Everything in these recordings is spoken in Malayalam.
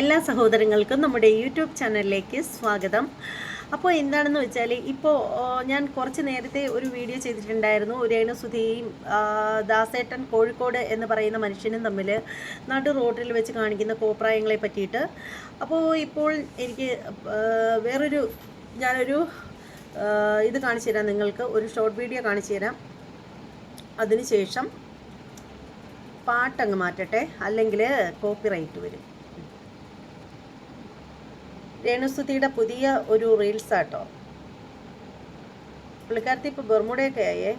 എല്ലാ സഹോദരങ്ങൾക്കും നമ്മുടെ യൂട്യൂബ് ചാനലിലേക്ക് സ്വാഗതം. അപ്പോൾ എന്താണെന്ന് വെച്ചാൽ ഇപ്പോൾ ഞാൻ കുറച്ച് നേരത്തെ ഒരു വീഡിയോ ചെയ്തിട്ടുണ്ടായിരുന്നു. രേണുസുധിയും ആ, ദാസേട്ടൻ കോഴിക്കോട് എന്ന് പറയുന്ന മനുഷ്യനും തമ്മിൽ നടു റോഡിൽ വെച്ച് കാണിക്കുന്ന കോപ്രായങ്ങളെ പറ്റിയിട്ട്. അപ്പോൾ ഇപ്പോൾ എനിക്ക് വേറൊരു ഞാനൊരു ഇത് കാണിച്ചു തരാം നിങ്ങൾക്ക്. ഒരു ഷോർട്ട് വീഡിയോ കാണിച്ചു തരാം. അതിനുശേഷം പാട്ടങ്ങ് മാറ്റട്ടെ. അല്ലെങ്കിൽ കോപ്പിറൈറ്റ് വരും. രേണുസുതിയുടെ പുതിയ ഒരു റീൽസ് ആട്ടോ പുള്ളിക്കാരത്തി ഇപ്പോൾ ബെർമുടയൊക്കെ ആയേ.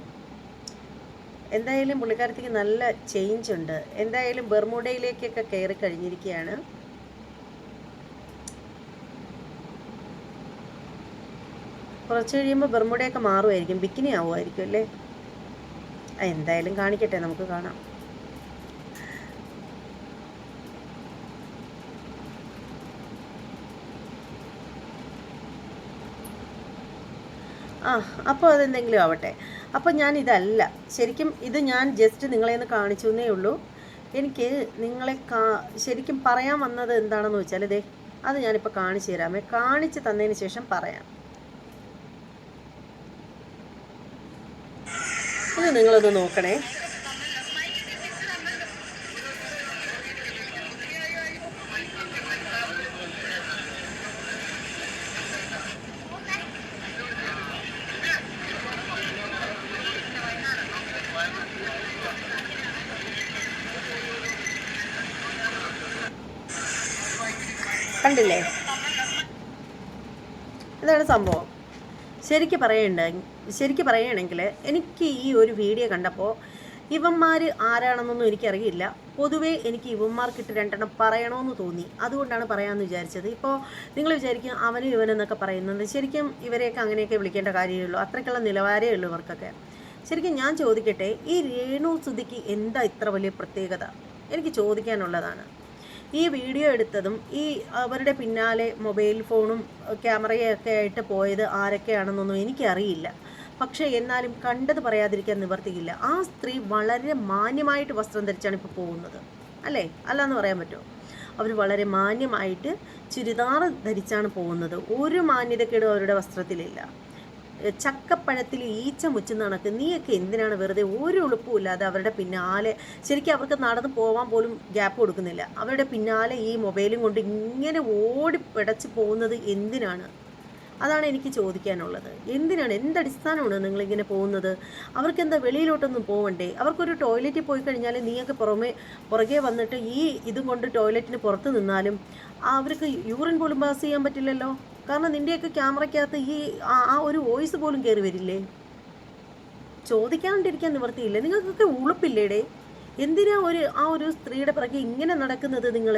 എന്തായാലും പുള്ളിക്കാരത്തിക്ക് നല്ല ചേഞ്ച് ഉണ്ട്. എന്തായാലും ബെർമുടയിലേക്കൊക്കെ കയറി കഴിഞ്ഞിരിക്കുകയാണ്. കുറച്ച് കഴിയുമ്പോൾ ബെർമുടയൊക്കെ മാറുമായിരിക്കും ബിക്കിനി ആവുമായിരിക്കും അല്ലേ? എന്തായാലും കാണിക്കട്ടെ. നമുക്ക് കാണാം. ആ അപ്പോൾ അതെന്തെങ്കിലും ആവട്ടെ. അപ്പോൾ ഞാൻ ഇതല്ല ശരിക്കും ഇത് ഞാൻ ജസ്റ്റ് നിങ്ങളെ ഒന്ന് കാണിച്ചു എന്നേ ഉള്ളൂ. എനിക്ക് നിങ്ങളെ കാ ശരിക്കും പറയാൻ വന്നത് എന്താണെന്ന് വെച്ചാൽ ഇതേ അത് ഞാനിപ്പോൾ കാണിച്ചു തരാമേ. കാണിച്ചു തന്നതിന് ശേഷം പറയാം. ഇത് നിങ്ങളൊന്ന് നോക്കണേ. കണ്ടില്ലേ? ഇതാണ് സംഭവം. ശരിക്കും പറയണ്ട ശരിക്കും പറയുകയാണെങ്കിൽ എനിക്ക് ഈ ഒരു വീഡിയോ കണ്ടപ്പോൾ ഇവന്മാർ ആരാണെന്നൊന്നും എനിക്കറിയില്ല. പൊതുവേ എനിക്ക് ഇവന്മാർക്കിട്ട് രണ്ടെണ്ണം പറയണമെന്ന് തോന്നി. അതുകൊണ്ടാണ് പറയാമെന്ന് വിചാരിച്ചത്. ഇപ്പോൾ നിങ്ങൾ വിചാരിക്കും അവനും ഇവനെന്നൊക്കെ പറയുന്നത്. ശരിക്കും ഇവരെയൊക്കെ അങ്ങനെയൊക്കെ വിളിക്കേണ്ട കാര്യമുള്ളൂ അത്രയ്ക്കുള്ള നിലവാരമേ ഉള്ളൂ ഇവർക്കൊക്കെ. ശരിക്കും ഞാൻ ചോദിക്കട്ടെ ഈ രേണു സുധിക്ക് എന്താ ഇത്ര വലിയ പ്രത്യേകത? എനിക്ക് ചോദിക്കാനുള്ളതാണ്. ഈ വീഡിയോ എടുത്തതും ഈ അവരുടെ പിന്നാലെ മൊബൈൽ ഫോണും ക്യാമറയൊക്കെ ആയിട്ട് പോയത് ആരൊക്കെയാണെന്നൊന്നും എനിക്കറിയില്ല. പക്ഷേ എന്നാലും കണ്ടത് പറയാതിരിക്കാൻ നിവർത്തിയില്ല. ആ സ്ത്രീ വളരെ മാന്യമായിട്ട് വസ്ത്രം ധരിച്ചാണ് ഇപ്പോൾ പോകുന്നത്. അല്ലേ? അല്ല എന്ന് പറയാൻ പറ്റുമോ? അവർ വളരെ മാന്യമായിട്ട് ചുരിദാർ ധരിച്ചാണ് പോകുന്നത്. ഒരു മാന്യതക്കേടും അവരുടെ വസ്ത്രത്തിലില്ല. ചക്കപ്പഴത്തിൽ ഈച്ച മുച്ച് നടക്ക്. നീയൊക്കെ എന്തിനാണ് വെറുതെ ഒരു ഉളുപ്പുമില്ലാതെ അവരുടെ പിന്നാലെ ശരിക്കും അവർക്ക് നടന്ന് പോകാൻ പോലും ഗ്യാപ്പ് കൊടുക്കുന്നില്ല. അവരുടെ പിന്നാലെ ഈ മൊബൈലും കൊണ്ട് ഇങ്ങനെ ഓടി പിടച്ച് പോകുന്നത് എന്തിനാണ്? അതാണ് എനിക്ക് ചോദിക്കാനുള്ളത്. എന്തിനാണ്? എന്തടിസ്ഥാനമാണ് നിങ്ങളിങ്ങനെ പോകുന്നത്? അവർക്ക് എന്താ വെളിയിലോട്ടൊന്നും പോകണ്ടേ അവർക്കൊരു ടോയ്ലറ്റിൽ പോയി കഴിഞ്ഞാൽ നീയൊക്കെ പുറമെ പുറകെ വന്നിട്ട് ഈ ഇതും കൊണ്ട് ടോയ്ലറ്റിന് പുറത്ത് നിന്നാലും അവർക്ക് യൂറിൻ പോലും പാസ് ചെയ്യാൻ പറ്റില്ലല്ലോ? കാരണം നിന്റെയൊക്കെ ക്യാമറയ്ക്കകത്ത് ഈ ആ ഒരു വോയിസ് പോലും കയറി വരില്ലേ? ചോദിക്കാണ്ടിരിക്കാൻ നിവർത്തിയില്ല നിങ്ങൾക്കൊക്കെ ഉളുപ്പില്ലേടേ? എന്തിനാ ഒരു ആ ഒരു സ്ത്രീയുടെ പിറകെ ഇങ്ങനെ നടക്കുന്നത് നിങ്ങൾ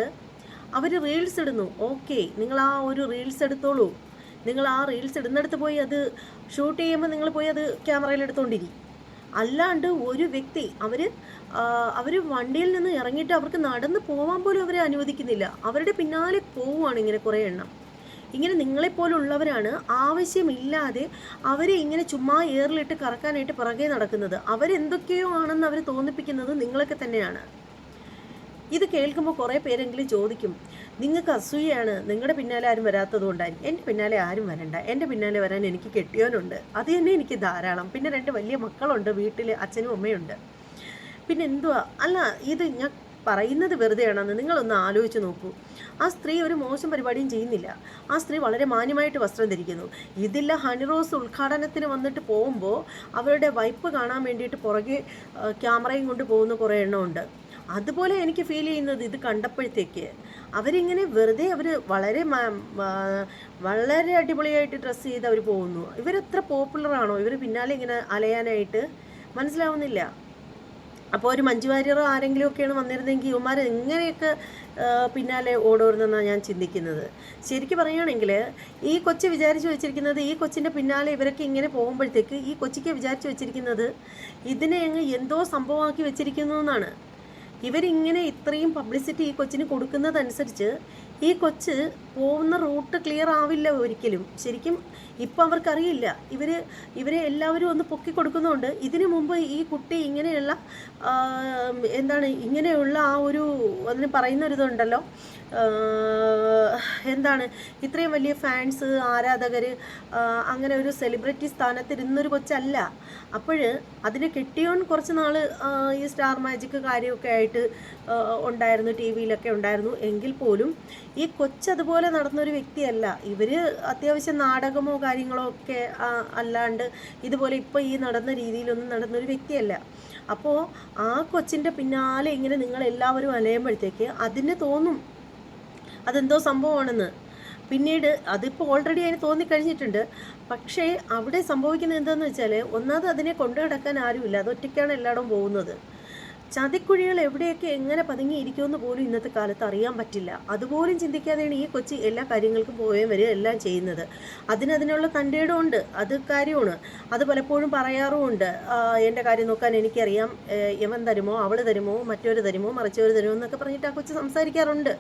അവർ റീൽസ് ഇടുന്നു. ഓക്കെ നിങ്ങൾ ആ ഒരു റീൽസ് എടുത്തോളൂ. നിങ്ങൾ ആ റീൽസ് ഇടുന്നിടത്ത് പോയി അത് ഷൂട്ട് ചെയ്യുമ്പോൾ നിങ്ങൾ പോയി അത് ക്യാമറയിൽ എടുത്തോണ്ടിരി. അല്ലാണ്ട് ഒരു വ്യക്തി അവർ അവർ വണ്ടിയിൽ നിന്ന് ഇറങ്ങിയിട്ട് അവർക്ക് നടന്ന് പോകാൻ പോലും അവരെ അനുവദിക്കുന്നില്ല. അവരുടെ പിന്നാലെ പോവുകയാണ് ഇങ്ങനെ കുറേ എണ്ണം. ഇങ്ങനെ നിങ്ങളെപ്പോലുള്ളവരാണ് ആവശ്യമില്ലാതെ അവരെ ഇങ്ങനെ ചുമ്മാ ഏറിലിട്ട് കറക്കാനായിട്ട് പിറകെ നടക്കുന്നത്. അവരെന്തൊക്കെയോ ആണെന്ന് അവർ തോന്നിപ്പിക്കുന്നത് നിങ്ങളൊക്കെ തന്നെയാണ്. ഇത് കേൾക്കുമ്പോൾ കുറേ പേരെങ്കിലും ചോദിക്കും നിങ്ങൾക്ക് അസൂയാണ് നിങ്ങളുടെ പിന്നാലെ ആരും വരാത്തത് കൊണ്ടായിരിക്കും എന്റെ പിന്നാലെ ആരും വരണ്ട. എന്റെ പിന്നാലെ വരാൻ എനിക്ക് കെട്ടിയവനുണ്ട് അത് തന്നെ എനിക്ക് ധാരാളം. പിന്നെ രണ്ട് വലിയ മക്കളുണ്ട്. വീട്ടിൽ അച്ഛനും അമ്മയുണ്ട്. പിന്നെ എന്തുവാ? അല്ല ഇത് ഞാൻ പറയുന്നത് വെറുതെയാണെന്ന് നിങ്ങളൊന്ന് ആലോചിച്ച് നോക്കൂ. ആ സ്ത്രീ ഒരു മോശം പരിപാടിയും ചെയ്യുന്നില്ല. ആ സ്ത്രീ വളരെ മാന്യമായിട്ട് വസ്ത്രം ധരിക്കുന്നു. ഇതില്ല ഹണിറോസ് ഉദ്ഘാടനത്തിന് വന്നിട്ട് പോകുമ്പോൾ അവരുടെ വൈപ്പ് കാണാൻ വേണ്ടിയിട്ട് പുറകെ ക്യാമറയും കൊണ്ട് പോകുന്ന കുറേ എണ്ണമുണ്ട് അതുപോലെ എനിക്ക് ഫീൽ ചെയ്യുന്നത് ഇത് കണ്ടപ്പോഴത്തേക്ക് അവരിങ്ങനെ വെറുതെ അവർ വളരെ വളരെ അടിപൊളിയായിട്ട് ഡ്രസ്സ് ചെയ്ത് അവർ പോകുന്നു. ഇവരെത്ര പോപ്പുലർ ആണോ? ഇവർ പിന്നാലെ ഇങ്ങനെ അലയാനായിട്ട് മനസ്സിലാവുന്നില്ല. അപ്പോൾ ഒരു മഞ്ജു വാര്യറോ ആരെങ്കിലും ഒക്കെയാണ് വന്നിരുന്നെങ്കിൽ ഇവന്മാർ എങ്ങനെയൊക്കെ പിന്നാലെ ഓടോരുന്നെന്നാണ് ഞാൻ ചിന്തിക്കുന്നത്. ശരിക്കും പറയുകയാണെങ്കിൽ ഈ കൊച്ച് വിചാരിച്ചു വെച്ചിരിക്കുന്നത് ഈ കൊച്ചിന്റെ പിന്നാലെ ഇവരൊക്കെ ഇങ്ങനെ പോകുമ്പോഴത്തേക്ക് ഈ കൊച്ചിക്ക് വിചാരിച്ചു വെച്ചിരിക്കുന്നത് ഇതിനെ അങ്ങ് എന്തോ സംഭവമാക്കി വെച്ചിരിക്കുന്നു എന്നാണ്. ഇവരിങ്ങനെ ഇത്രയും പബ്ലിസിറ്റി ഈ കൊച്ചിന് കൊടുക്കുന്നതനുസരിച്ച് ഈ കൊച്ച് പോകുന്ന റൂട്ട് ക്ലിയർ ആവില്ല ഒരിക്കലും. ശരിക്കും ഇപ്പം അവർക്കറിയില്ല. ഇവർ ഇവരെ എല്ലാവരും ഒന്ന് പൊക്കി കൊടുക്കുന്നുണ്ട് ഇതിനു മുമ്പ് ഈ കുട്ടി ഇങ്ങനെയുള്ള എന്താണ് ഇങ്ങനെയുള്ള ആ ഒരു അതിന് പറയുന്ന ഒരു ഇതുണ്ടല്ലോ. എന്താണ് ഇത്രയും വലിയ ഫാൻസ് ആരാധകർ അങ്ങനെ ഒരു സെലിബ്രിറ്റി സ്ഥാനത്തിരുന്നൊരു കൊച്ചല്ല. അപ്പോൾ അതിന് കെട്ടിയോൺ കുറച്ച് നാൾ ഈ സ്റ്റാർ മാജിക് കാര്യമൊക്കെ ആയിട്ട് ഉണ്ടായിരുന്നു ടി വിയിലൊക്കെ ഉണ്ടായിരുന്നു. എങ്കിൽ പോലും ഈ കൊച്ചതുപോലെ നടന്നൊരു വ്യക്തിയല്ല. ഇവർ അത്യാവശ്യം നാടകമോ കാര്യങ്ങളോ ഒക്കെ അല്ലാണ്ട് ഇതുപോലെ ഇപ്പോൾ ഈ നടന്ന രീതിയിലൊന്നും നടന്നൊരു വ്യക്തിയല്ല. അപ്പോൾ ആ കൊച്ചിന്റെ പിന്നാലെ ഇങ്ങനെ നിങ്ങൾ എല്ലാവരും അലയുമ്പോഴത്തേക്ക് അതിന് തോന്നും അതെന്തോ സംഭവമാണെന്ന്. പിന്നീട് അതിപ്പോൾ ഓൾറെഡി അതിന് തോന്നിക്കഴിഞ്ഞിട്ടുണ്ട്. പക്ഷേ അവിടെ സംഭവിക്കുന്നത് എന്താന്ന് വെച്ചാൽ ഒന്നാമത് അതിനെ കൊണ്ടു കിടക്കാൻ ആരുമില്ല. അത് ഒറ്റയ്ക്കാണ് എല്ലായിടവും പോകുന്നത്. ചതിക്കുഴികൾ എവിടെയൊക്കെ എങ്ങനെ പതുങ്ങിയിരിക്കുമെന്ന് പോലും ഇന്നത്തെ കാലത്ത് അറിയാൻ പറ്റില്ല. അതുപോലും ചിന്തിക്കാതെയാണ് ഈ കൊച്ചി എല്ലാ കാര്യങ്ങൾക്കും പോവുകയും വരിക എല്ലാം ചെയ്യുന്നത്. അതിനതിനുള്ള തന്റെ ഇടമുണ്ട് അത് കാര്യമാണ്. അത് പലപ്പോഴും പറയാറുമുണ്ട്. "ആ, എന്റെ കാര്യം നോക്കാൻ എനിക്കറിയാം. ഏ, യവൻ തരുമോ അവൾ തരുമോ മറ്റൊരു തരുമോ മറിച്ചവർ തരുമോ എന്നൊക്കെ പറഞ്ഞിട്ട് ആ കൊച്ചി സംസാരിക്കാറുണ്ട്.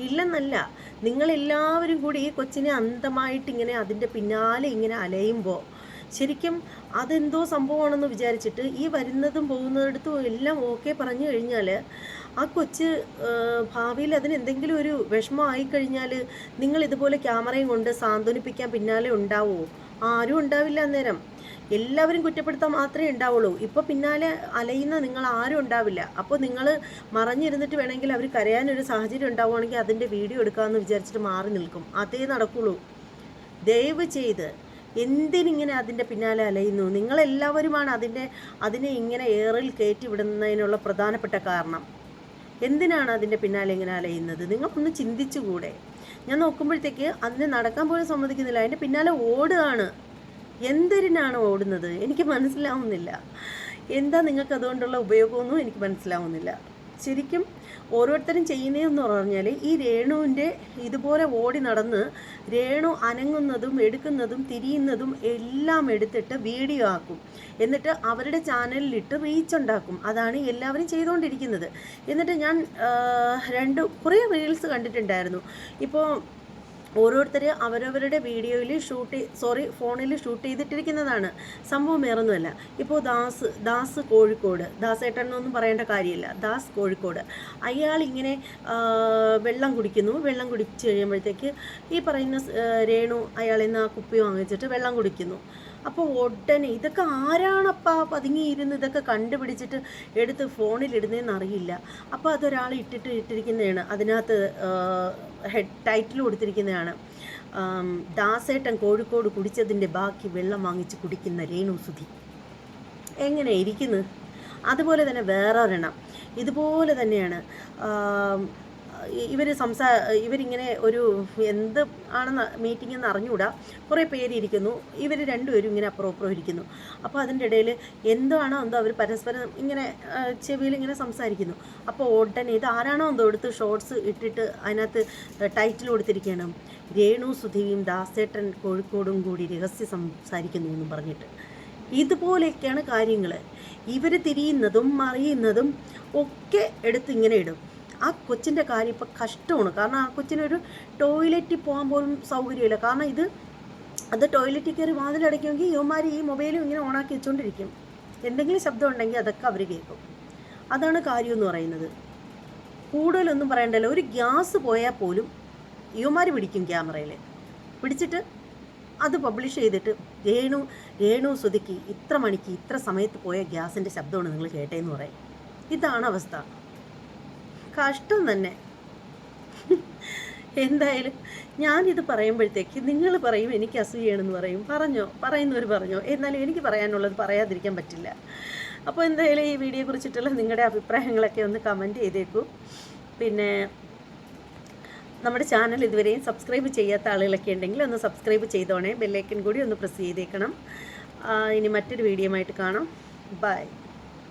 ഇല്ലെന്നല്ല. നിങ്ങളെല്ലാവരും കൂടി ഈ കൊച്ചിനെ അന്ധമായിട്ട് ഇങ്ങനെ അതിന്റെ പിന്നാലെ ഇങ്ങനെ അലയുമ്പോൾ ശരിക്കും അതെന്തോ സംഭവമാണെന്ന് വിചാരിച്ചിട്ട് ഈ വരുന്നതും പോകുന്നിടത്തും എല്ലാം ഓക്കെ പറഞ്ഞു കഴിഞ്ഞാൽ ആ കൊച്ച് ഭാവിയിൽ അതിന് എന്തെങ്കിലും ഒരു വിഷമം ആയിക്കഴിഞ്ഞാൽ നിങ്ങൾ ഇതുപോലെ ക്യാമറയും കൊണ്ട് സാന്ത്വനിപ്പിക്കാൻ പിന്നാലെ ഉണ്ടാവുമോ ആരും ഉണ്ടാവില്ല അന്നേരം. എല്ലാവരും കുറ്റപ്പെടുത്താൻ മാത്രമേ ഉണ്ടാവുള്ളൂ. ഇപ്പോൾ പിന്നാലെ അലയുന്ന നിങ്ങൾ ആരും ഉണ്ടാവില്ല. അപ്പോൾ നിങ്ങൾ മറഞ്ഞിരുന്നിട്ട് വേണമെങ്കിൽ അവർ കരയാനൊരു സാഹചര്യം ഉണ്ടാവുകയാണെങ്കിൽ അതിന്റെ വീഡിയോ എടുക്കാമെന്ന് വിചാരിച്ചിട്ട് മാറി നിൽക്കും. അതേ നടക്കുള്ളൂ. ദയവ് ചെയ്ത് എന്തിനിങ്ങനെ അതിന്റെ പിന്നാലെ അലയുന്നു? നിങ്ങളെല്ലാവരുമാണ് അതിന്റെ അതിനെ ഇങ്ങനെ ഏറിൽ കയറ്റി വിടുന്നതിനുള്ള പ്രധാനപ്പെട്ട കാരണം. എന്തിനാണ് അതിന്റെ പിന്നാലെ ഇങ്ങനെ അലയുന്നത്? നിങ്ങൾക്കൊന്ന് ചിന്തിച്ചുകൂടെ. ഞാൻ നോക്കുമ്പോഴത്തേക്ക് അതിന് നടക്കാൻ പോലും സമ്മതിക്കുന്നില്ല. അതിന്റെ പിന്നാലെ ഓടുകയാണ്. എന്തിനാണ് ഓടുന്നത്? എനിക്ക് മനസ്സിലാവുന്നില്ല. എന്താ നിങ്ങൾക്ക് അതുകൊണ്ടുള്ള ഉപയോഗമൊന്നും എനിക്ക് മനസ്സിലാവുന്നില്ല. ശരിക്കും ഓരോരുത്തരും ചെയ്യുന്നതെന്ന് പറഞ്ഞാൽ ഈ രേണുവിന്റെ ഇതുപോലെ ഓടി നടന്ന് രേണു അനങ്ങുന്നതും എടുക്കുന്നതും തിരിയുന്നതും എല്ലാം എടുത്തിട്ട് വീഡിയോ ആക്കും. എന്നിട്ട് അവരുടെ ചാനലിലിട്ട് റീച്ച് ഉണ്ടാക്കും. അതാണ് എല്ലാവരും ചെയ്തുകൊണ്ടിരിക്കുന്നത്. എന്നിട്ട് ഞാൻ രണ്ട് കുറേ റീൽസ് കണ്ടിട്ടുണ്ടായിരുന്നു. ഇപ്പോൾ ഓരോരുത്തർ അവരവരുടെ വീഡിയോയിൽ ഷൂട്ട് സോറി ഫോണിൽ ഷൂട്ട് ചെയ്തിട്ടിരിക്കുന്നതാണ്. സംഭവം വേറൊന്നുമല്ല. ഇപ്പോൾ ദാസ് ദാസ് കോഴിക്കോട് ദാസ് ഏട്ടൻ എന്നൊന്നും പറയേണ്ട കാര്യമില്ല. ദാസ് കോഴിക്കോട്. അയാൾ ഇങ്ങനെ വെള്ളം കുടിക്കുന്നു. വെള്ളം കുടിച്ച് കഴിയുമ്പോഴത്തേക്ക് ഈ പറയുന്ന രേണു അയാൾ ഇന്ന് ആ കുപ്പി വാങ്ങിച്ചിട്ട് വെള്ളം കുടിക്കുന്നു. അപ്പോൾ ഉടനെ ഇതൊക്കെ ആരാണപ്പാ പതുങ്ങിയിരുന്ന് ഇതൊക്കെ കണ്ടുപിടിച്ചിട്ട് എടുത്ത് ഫോണിലിടുന്നതെന്ന് അറിയില്ല അപ്പോൾ അതൊരാൾ ഇട്ടിട്ട് ഇട്ടിരിക്കുന്നതാണ്. അതിനകത്ത് ഹെഡ് ടൈറ്റിൽ കൊടുത്തിരിക്കുന്നതാണ്. ദാസേട്ടൻ കോഴിക്കോട് കുടിച്ചതിന്റെ ബാക്കി വെള്ളം വാങ്ങിച്ച് കുടിക്കുന്ന രേണു സുധി എങ്ങനെ ഇരിക്കുന്നു? അതുപോലെ തന്നെ വേറൊരെണ്ണം. ഇതുപോലെ തന്നെയാണ്. ഇവർ സംസാ ഇവരിങ്ങനെ ഒരു എന്ത് ആണെന്ന് മീറ്റിംഗ് എന്ന് അറിഞ്ഞുകൂടാ. കുറേ പേര് ഇരിക്കുന്നു. ഇവർ രണ്ടുപേരും ഇങ്ങനെ അപ്പുറം ഇരിക്കുന്നു. അപ്പോൾ അതിന്റെ ഇടയിൽ എന്താണോ എന്തോ അവർ പരസ്പരം ഇങ്ങനെ ചെവിയിൽ ഇങ്ങനെ സംസാരിക്കുന്നു. അപ്പോൾ ഉടനെ ഇത് ആരാണോ എന്തോ എടുത്ത് ഷോർട്സ് ഇട്ടിട്ട് അതിനകത്ത് ടൈറ്റിൽ കൊടുത്തിരിക്കുകയാണ്. രേണു സുധീവിയും ദാസേട്ടൻ കോഴിക്കോടും കൂടി രഹസ്യം സംസാരിക്കുന്നു എന്ന് പറഞ്ഞിട്ട്. ഇതുപോലെയൊക്കെയാണ് കാര്യങ്ങൾ ഇവർ തിരിയുന്നതും മറിയുന്നതും ഒക്കെ എടുത്ത് ഇങ്ങനെ ഇടും. ആ കൊച്ചിന്റെ കാര്യം ഇപ്പം കഷ്ടമാണ്. കാരണം ആ കൊച്ചിനൊരു ടോയ്ലറ്റിൽ പോകാൻ പോലും സൗകര്യമില്ല. കാരണം ഇത് അത് ടോയ്ലറ്റിൽ കയറി വാതിലടയ്ക്കുമെങ്കിൽ യുവമാർ ഈ മൊബൈലും ഇങ്ങനെ ഓണാക്കി വെച്ചുകൊണ്ടിരിക്കും എന്തെങ്കിലും ശബ്ദം ഉണ്ടെങ്കിൽ അതൊക്കെ അവർ കേൾക്കും. അതാണ് കാര്യം എന്ന് പറയുന്നത്. കൂടുതലൊന്നും പറയണ്ടല്ലോ. ഒരു ഗ്യാസ് പോയാൽ പോലും യുവമാർ പിടിക്കും ക്യാമറയിൽ. പിടിച്ചിട്ട് അത് പബ്ലിഷ് ചെയ്തിട്ട് രേണു രേണു സുതിക്ക് ഇത്ര മണിക്ക് ഇത്ര സമയത്ത് പോയ ഗ്യാസിന്റെ ശബ്ദമാണ് നിങ്ങൾ കേട്ടേന്ന് പറയും. ഇതാണ് അവസ്ഥ. കഷ്ടം തന്നെ. എന്തായാലും ഞാനിത് പറയുമ്പോഴത്തേക്ക് നിങ്ങൾ പറയും എനിക്ക് അസൂയാണെന്ന് പറയും. പറഞ്ഞോ പറയുന്നവർ പറഞ്ഞോ. എന്നാലും എനിക്ക് പറയാനുള്ളത് പറയാതിരിക്കാൻ പറ്റില്ല. അപ്പോൾ എന്തായാലും ഈ വീഡിയോ കുറിച്ചിട്ടുള്ള നിങ്ങളുടെ അഭിപ്രായങ്ങളൊക്കെ ഒന്ന് കമന്റ് ചെയ്തേക്കൂ. പിന്നെ നമ്മുടെ ചാനൽ ഇതുവരെയും സബ്സ്ക്രൈബ് ചെയ്യാത്ത ആളുകളൊക്കെ ഉണ്ടെങ്കിൽ ഒന്ന് സബ്സ്ക്രൈബ് ചെയ്തോണേ. ബെല്ലൈക്കൻ കൂടി ഒന്ന് പ്രസ് ചെയ്തേക്കണം. ഇനി മറ്റൊരു വീഡിയോ ആയിട്ട് കാണാം. ബൈ